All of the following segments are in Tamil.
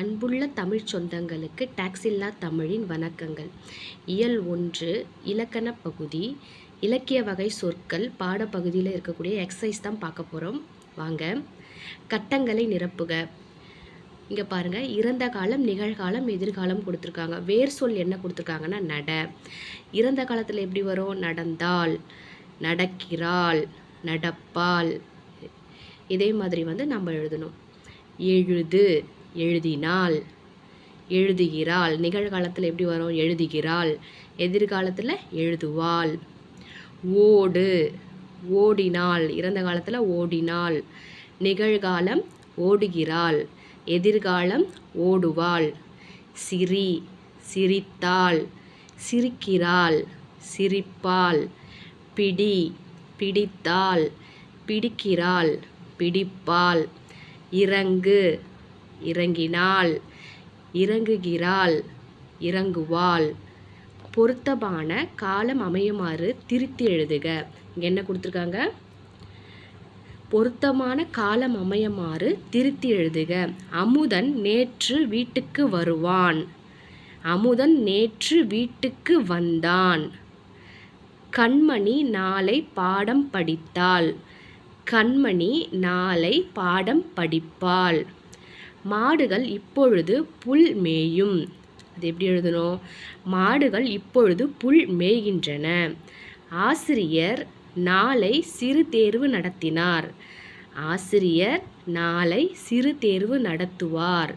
அன்புள்ள தமிழ் சொந்தங்களுக்கு டாக்ஸில்லா தமிழின் வணக்கங்கள். இயல் ஒன்று இலக்கண பகுதி இலக்கிய வகை சொற்கள் பாடப்பகுதியில் இருக்கக்கூடிய எக்ஸசைஸ் தான் பார்க்க போகிறோம் வாங்க கட்டங்களை நிரப்புக. இங்கே பாருங்கள் இறந்த காலம் நிகழ்காலம் எதிர்காலம் கொடுத்துருக்காங்க. வேர் சொல் என்ன கொடுத்துருக்காங்கன்னா நட. இறந்த காலத்தில் எப்படி வரும்? நடந்தால் நடக்கிறாள் நடப்பால் இதே மாதிரி வந்து நம்ம எழுதணும். எழுது எழுதினாள். எழுதுகிறாள். நிகழ்காலத்தில் எப்படி வரும்? எழுதுகிறாள். எதிர்காலத்தில் எழுதுவாள். ஓடு. ஓடினாள். இறந்த காலத்தில் ஓடினாள். நிகழ்காலம் ஓடுகிறாள். எதிர்காலம் ஓடுவாள். சிரி. சிரித்தாள். சிரிக்கிறாள். சிரிப்பாள். பிடி. பிடித்தாள். பிடிக்கிறாள். பிடிப்பாள். இறங்கு. இறங்கினாள். இறங்குகிறாள். இறங்குவாள். பொருத்தமான காலம் அமையுமாறு திருத்தி எழுதுக. இங்கே என்ன கொடுத்துருக்காங்க? பொருத்தமான காலம் அமையுமாறு திருத்தி எழுதுக. அமுதன் நேற்று வீட்டுக்கு வருவான். அமுதன் நேற்று வீட்டுக்கு வந்தான். கண்மணி நாளை பாடம் படித்தாள். கண்மணி நாளை பாடம் படிப்பாள். மாடுகள் இப்பொழுது புல் மேயும். அது எப்படி எழுதணும்? மாடுகள் இப்பொழுது புல் மேய்கின்றன. ஆசிரியர் நாளை சிறு தேர்வு நடத்தினார். ஆசிரியர் நாளை சிறு தேர்வு நடத்துவார்.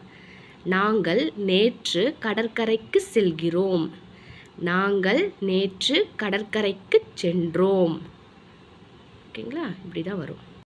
நாங்கள் நேற்று கடற்கரைக்கு செல்கிறோம். நாங்கள் நேற்று கடற்கரைக்கு சென்றோம். ஓகேங்களா? இப்படி தான் வரும்.